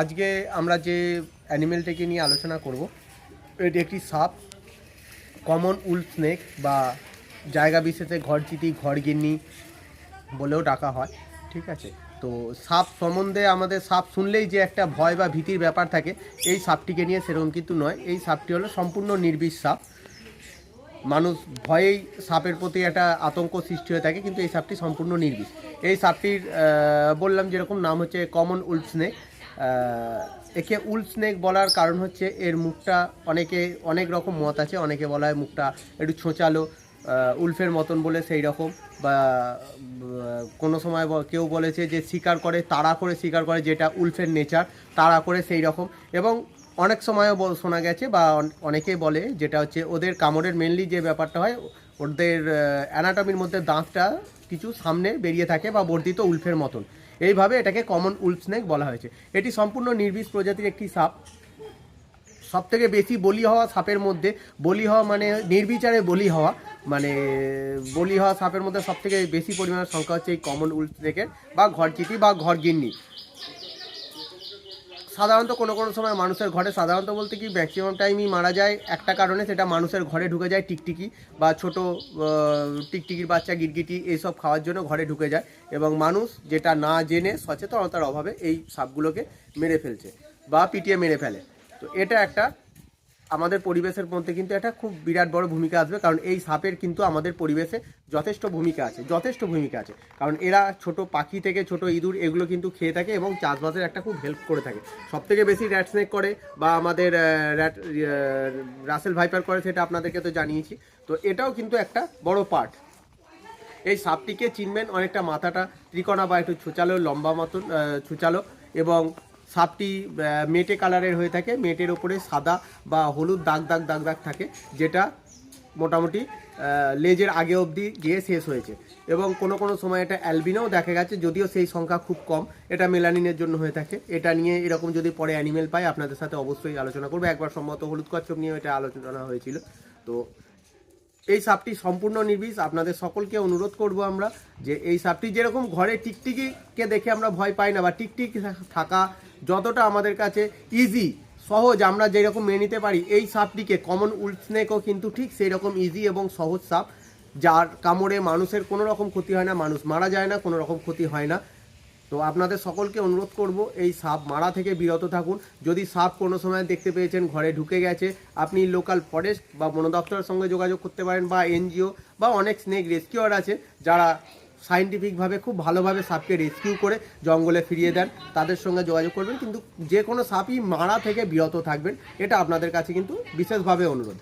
আজকে আমরা যে অ্যানিমেলটাকে নিয়ে আলোচনা করব, এটি একটি সাপ, কমন উল স্নেক বা জায়গা বিশেষে ঘর চিটি, ঘর গিন্নি বলেও ডাকা হয়, ঠিক আছে? তো সাপ সম্বন্ধে আমাদের সাপ শুনলেই যে একটা ভয় বা ভীতির ব্যাপার থাকে, এই সাপটিকে নিয়ে সেরকম কিন্তু নয়। এই সাপটি হলো সম্পূর্ণ নির্বিষ সাপ। মানুষ ভয়েই সাপের প্রতি একটা আতঙ্ক সৃষ্টি হয়ে থাকে, কিন্তু এই সাপটি সম্পূর্ণ নির্বিষ। এই সাপটির বললাম যেরকম নাম হচ্ছে কমন উল স্নেক একে উল স্নেক বলার কারণ হচ্ছে এর মুখটা অনেকে, অনেক রকম মত আছে। অনেকে বলা হয় মুখটা একটু ছোঁচালো উলফের মতন বলে সেই রকম। বা কোনো সময় কেউ বলেছে যে শিকার করে, তাড়া করে শিকার করে যেটা উলফের নেচার, তাড়া করে সেই রকম। এবং অনেক সময়ও শোনা গেছে বা অন- অনেকেই বলে যেটা হচ্ছে ওদের কামড়ের মেনলি যে ব্যাপারটা হয়, ওদের অ্যানাটমির মধ্যে দাঁতটা কিছু সামনে বেরিয়ে থাকে বা বর্ধিত উলফের মতন। এইভাবে এটাকে কমন উলফ স্নেক বলা হয়েছে। এটি সম্পূর্ণ নির্বিষ প্রজাতির একটি সাপ। সব থেকে বেশি বলি হওয়া সাপের মধ্যে, বলি হওয়া মানে নির্বিচারে বলি হওয়া মানে বলি হওয়া সাপের মধ্যে সব থেকে বেশি পরিমাণের সংখ্যা হচ্ছে এই কমন উল্প স্নেকের বা ঘরচিটি বা ঘরগিন্নি। সাধারণত কোনো কোনো সময় মানুষের ঘরে, সাধারণত বলতে কি ম্যাক্সিমাম টাইমই মারা যায় একটা কারণে, সেটা মানুষের ঘরে ঢুকে যায় টিকটিকি বা ছোট টিকটিকির বাচ্চা, গিরগিটি, এইসব খাওয়ার জন্য ঘরে ঢুকে যায় এবং মানুষ যেটা না জেনে সচেতনতার অভাবে এই সাপগুলোকে মেরে ফেলছে বা পিটিয়ে মেরে ফেলে। তো এটা একটা আমাদের পরিবেশের মধ্যে কিন্তু একটা খুব বিরাট বড় ভূমিকা আসবে, কারণ এই সাপের কিন্তু আমাদের পরিবেশে যথেষ্ট ভূমিকা আছে, যথেষ্ট ভূমিকা আছে। কারণ এরা ছোট পাখি থেকে ছোট ইঁদুর এগুলো কিন্তু খেয়ে থাকে এবং চাষবাসের একটা খুব হেল্প করে থাকে। সব থেকে বেশি র্যাট স্নেক করে বা আমাদের র্যাট রাসেল ভাইপার করে সেটা আপনাদেরকে তো জানিয়েছি। তো এটাও কিন্তু একটা বড় পার্ট এই সাপটিকে চিনবেন, অনেকটা মাথাটা ত্রিকোণা বা একটু ছুচালো, লম্বা মতন ছুচালো এবং সাপটি মেটে কালারের হয়ে থাকে। মেটের ওপরে সাদা বা হলুদ দাগ দাগ দাগ দাগ থাকে, যেটা মোটামুটি লেজের আগে অবধি গিয়ে শেষ হয়েছে। এবং কোনো কোনো সময় এটা অ্যালবিনাও দেখা গেছে, যদিও সেই সংখ্যা খুব কম। এটা মেলানিনের জন্য হয়ে থাকে। এটা নিয়ে এরকম যদি পরে অ্যানিমেল পাই, আপনাদের সাথে অবশ্যই আলোচনা করব। একবার সম্ভবত হলুদ কচ্ছপ নিয়ে এটা আলোচনা হয়েছিল। তো এই সাপটি সম্পূর্ণ নির্বিষ। আপনাদের সকলকে অনুরোধ করব আমরা যে এই সাপটি যেরকম ঘরে টিকটিকিকে দেখে আমরা ভয় পাই না, বা টিকটিক থাকা যতটা আমাদের কাছে ইজি সহজ, আমরা যেরকম মেনে নিতে পারি, এই সাপটিকে কমন উলস্নেকও কিন্তু ঠিক সেই রকম ইজি এবং সহজ সাপ, যার কামড়ে মানুষের কোনো রকম ক্ষতি হয় না, মানুষ মারা যায় না, কোনো রকম ক্ষতি হয় না। তো আপনাদের সকলকে অনুরোধ করব, এই সাপ মারা থেকে বিরত থাকুন। যদি সাপ কোনো সময় দেখতে পেয়েছেন, ঘরে ঢুকে গেছে, আপনি লোকাল ফরেস্ট বা বন দপ্তরের সঙ্গে যোগাযোগ করতে পারেন বা এনজিও বা অনেক স্নেক রেস্কিউয়ার আছে, যারা সাইন্টিফিকভাবে খুব ভালোভাবে সাপকে রেস্কিউ করে জঙ্গলে ফিরিয়ে দেন। তাদের সঙ্গে যোগাযোগ করবেন, কিন্তু যে কোনো সাপই মারা থেকে বিরত থাকবেন, এটা আপনাদের কাছে কিন্তু বিশেষভাবে অনুরোধ।